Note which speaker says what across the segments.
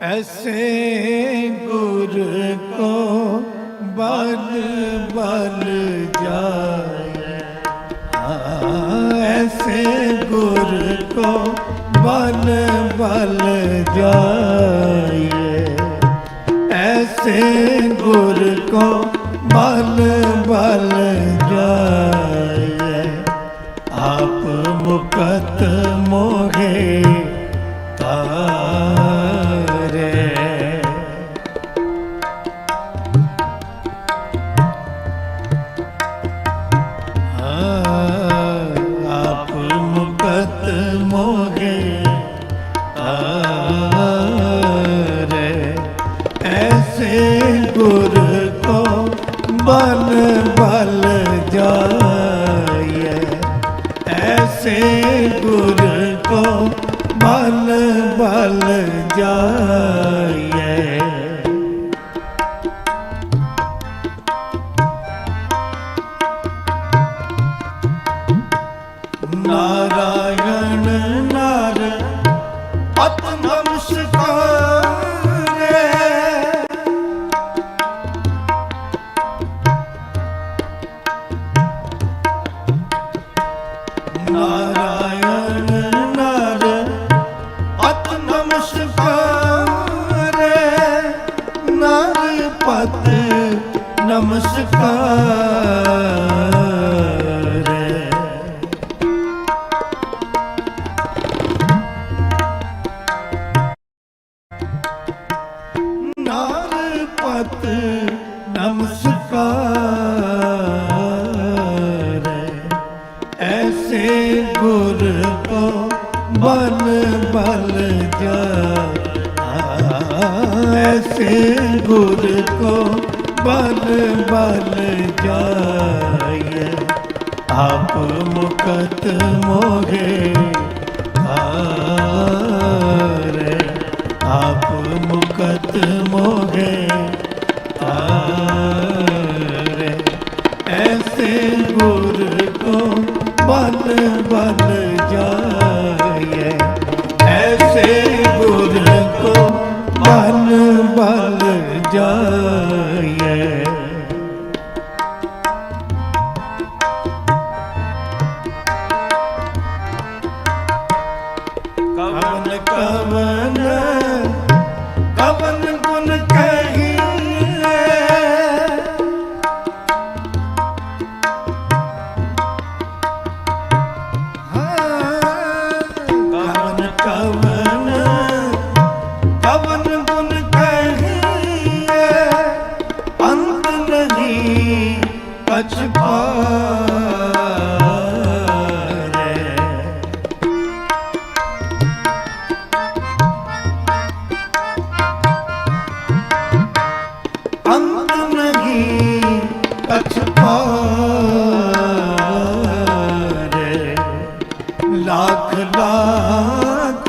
Speaker 1: ਐਸੇ ਗੁਰ ਕੋ ਬਲ ਬਲ ਜਾਏ ਹਾਂ ਐਸੇ ਗੁਰ ਕੋ ਬਲ ਬਲ ਜਾਏ ਐਸੇ ਗੁਰ ਕੋ ਬਲ ਬਲ ਜਾਏ ਆਪ ਜੈਸੇ ਗੁਰ ਬਲ ਬਲ ਜਾਈਐ ਗੁਰ ਕੋ ਬਲ ਬਲ ਜਾਈਐ ਸਤਕਾਰੈ ਨਾਰ ਪਤ ਨਮਸਕਾਰੈ ਐਸੇ ਗੁਰ ਕੋ ਮਨ ਬਲ ਜਾ ਐਸੇ ਗੁਰ ਕੋ ਬਲ ਬਲ ਜਾਏ ਆਪ ਮੁਕਤ ਮੋਗੇ ਹਾਰੇ ਆਪ ਮੁਕਤ ਮੋਗੇ ਤਾਰੇ ਜਾਏ ਕਵਨ ਕਵਨ ਕਵਨ ਗੁਣ ਕਹੀਏ ਲੱਖ ਲੱਖ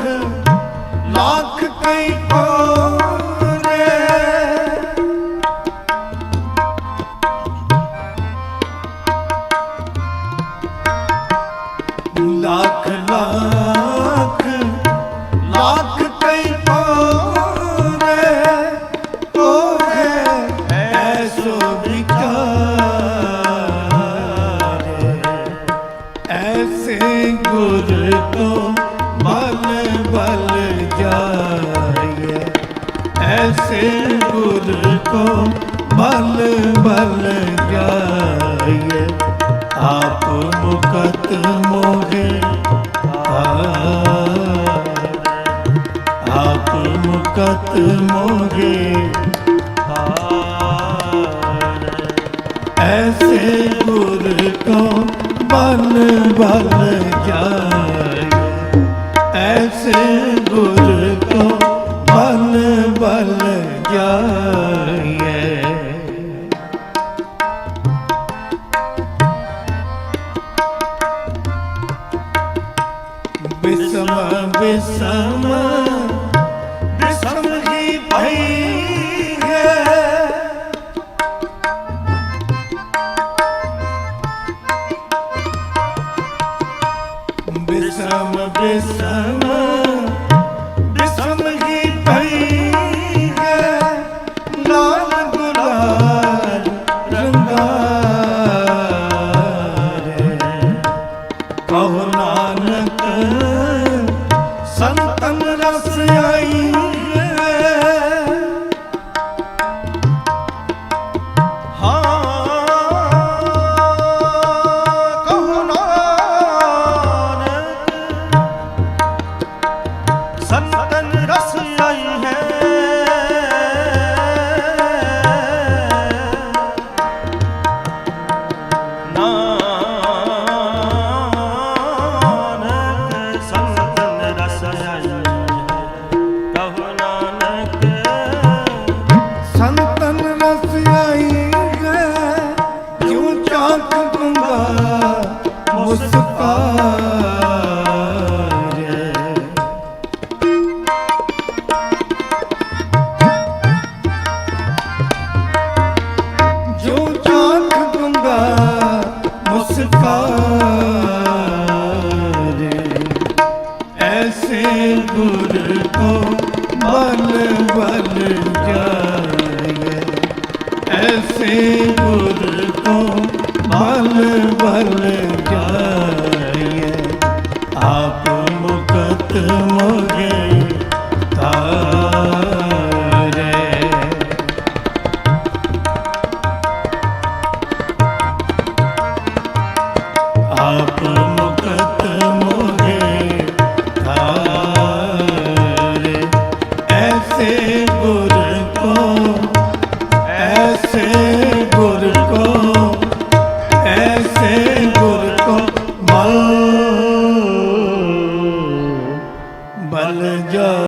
Speaker 1: ਲੱਖ ਕਈ ਪਾਰੇ ਲੱਖ ਲੱਖ ਲੱਖ ਕਈ ਪਾਰੇ ਉਹ ਐਸੋ ਵਿਚਾਰੇ ਐਸੇ ਗੁਰ ਕੋ ਐਸੇ ਗੁਰ ਕੋ ਬਲ ਬਲ ਜਾਏ ਆਪ ਮੁਕਤ ਮੋਗੇ ਆਪ ਮੁਕਤ ਮੋਗੇ ਐਸੇ ਉਸ ਪਾਰੇ ਜੋ ਚਾਖ ਗੁੰਗਾ ਮੁਸਕਾਰੇ ਐਸੇ ਗੁਰ ਕੋ ਮਨ ਬਲ ਜਾਏ। ਐਸੇ ਗੁਰ ਕੋ ਬਲ ਬਲ ਜਾਏ ਆਪ ਮੁਕਤ ਮੋਗੇ